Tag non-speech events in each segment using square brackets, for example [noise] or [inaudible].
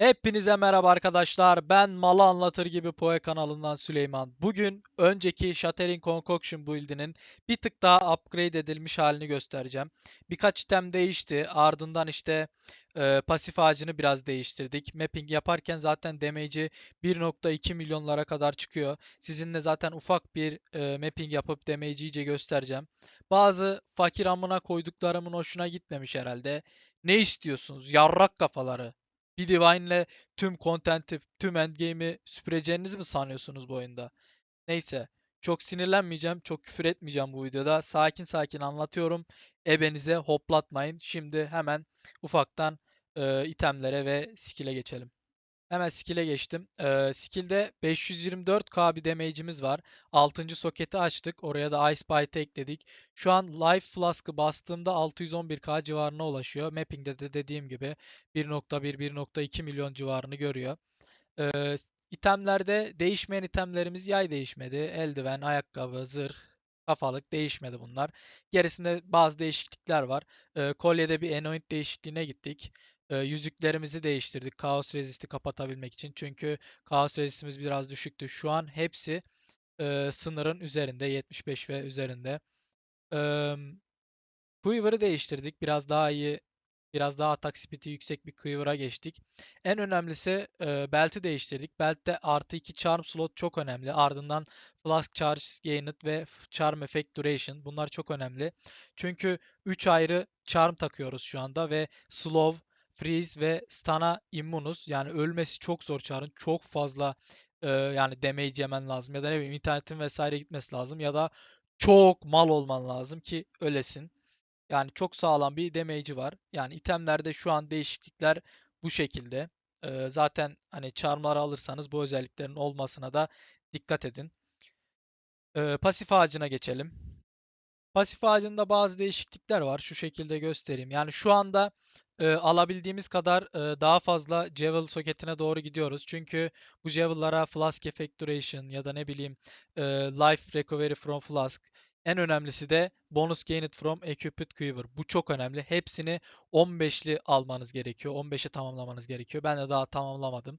Hepinize merhaba arkadaşlar. Ben Malı Anlatır gibi Poe kanalından Süleyman. Bugün önceki Shattering Concoction build'inin bir tık daha upgrade edilmiş halini göstereceğim. Birkaç item değişti. Ardından işte e, pasif ağacını biraz değiştirdik. Mapping yaparken zaten damage'i 1.2 milyonlara kadar çıkıyor. Sizinle zaten ufak bir e, mapping yapıp damage'i iyice göstereceğim. Bazı fakir amına koyduklarımın hoşuna gitmemiş herhalde. Ne istiyorsunuz? Yarrak kafaları. Bir Divine'le tüm content'i, tüm endgame'i süpüreceğinizi mi sanıyorsunuz bu oyunda? Neyse. Çok sinirlenmeyeceğim, çok küfür etmeyeceğim bu videoda. Sakin sakin anlatıyorum. Ebenize hoplatmayın. Şimdi hemen ufaktan e, itemlere ve skill'e geçelim. Hemen skill'e geçtim. Ee, skill'de 524k bir damage'imiz var. 6. soketi açtık. Oraya da Ice Bite ekledik. Şu an Life Flask'ı bastığımda 611k civarına ulaşıyor. Mapping'de de dediğim gibi 1.1-1.2 milyon civarını görüyor. Ee, itemlerde değişmeyen itemlerimiz yay değişmedi. Eldiven, ayakkabı, zırh, kafalık değişmedi bunlar. Gerisinde bazı değişiklikler var. Ee, kolyede bir anoint değişikliğine gittik. Ee, yüzüklerimizi değiştirdik Chaos Resist'i kapatabilmek için. Çünkü Chaos Resist'imiz biraz düşüktü. Şu an hepsi e, sınırın üzerinde. 75 ve üzerinde. Ee, Quiver'ı değiştirdik. Biraz daha iyi Biraz daha atak speed'i yüksek bir Quiver'a geçtik. En önemlisi e, belt'i değiştirdik. Belt'te artı 2 charm slot çok önemli. Ardından flask charge gained ve charm effect duration. Bunlar çok önemli. Çünkü 3 ayrı charm takıyoruz şu anda ve slow, freeze ve stun'a immunuz. Yani ölmesi çok zor char'ın. Çok fazla e, yani damage yemen lazım. Ya da ne bileyim internetin vesaire gitmesi lazım. Ya da çok mal olman lazım ki ölesin. Yani çok sağlam bir damage'i var. Yani itemlerde şu an değişiklikler bu şekilde. Ee, zaten hani charmları alırsanız bu özelliklerin olmasına da dikkat edin. Ee, pasif ağacına geçelim. Pasif ağacında bazı değişiklikler var. Şu şekilde göstereyim. Yani şu anda e, alabildiğimiz kadar e, daha fazla Jewel soketine doğru gidiyoruz. Çünkü bu Jewel'lara Flask Effect Duration ya da ne bileyim e, Life Recovery from Flask en önemlisi de bonus gained from equipped quiver. Bu çok önemli. Hepsini 15'li almanız gerekiyor. 15'i tamamlamanız gerekiyor. Ben de daha tamamlamadım.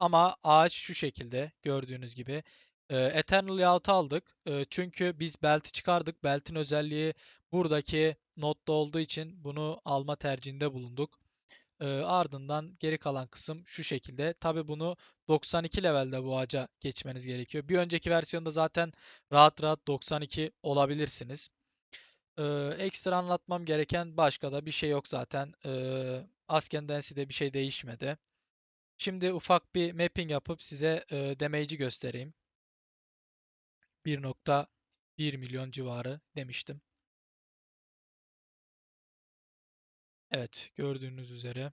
Ama ağaç şu şekilde gördüğünüz gibi. E, Eternal Yacht aldık. E, çünkü biz belt'i çıkardık. Belt'in özelliği buradaki notta olduğu için bunu alma tercihinde bulunduk. E, ardından geri kalan kısım şu şekilde. Tabi bunu 92 levelde bu ağaca geçmeniz gerekiyor. Bir önceki versiyonda zaten rahat rahat 92 olabilirsiniz. E, ekstra anlatmam gereken başka da bir şey yok zaten. E, Asken Density'de bir şey değişmedi. Şimdi ufak bir mapping yapıp size e, damage'i göstereyim. 1.1 milyon civarı demiştim. Evet, gördüğünüz üzere.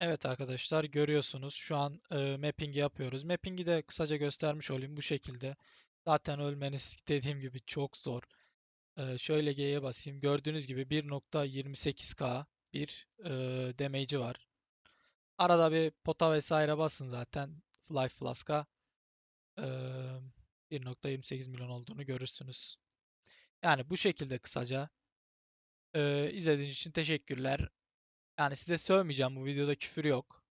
Evet arkadaşlar görüyorsunuz şu an e, mapping yapıyoruz. Mapping'i de kısaca göstermiş olayım bu şekilde. Zaten ölmeniz [laughs] dediğim gibi çok zor. E, şöyle G'ye basayım. Gördüğünüz gibi 1.28k bir e, damage'i var. Arada bir pota vesaire basın zaten Life Flask'a. E, 1.28 milyon olduğunu görürsünüz. Yani bu şekilde kısaca. E, izlediğiniz için teşekkürler. Yani size sövmeyeceğim bu videoda küfür yok.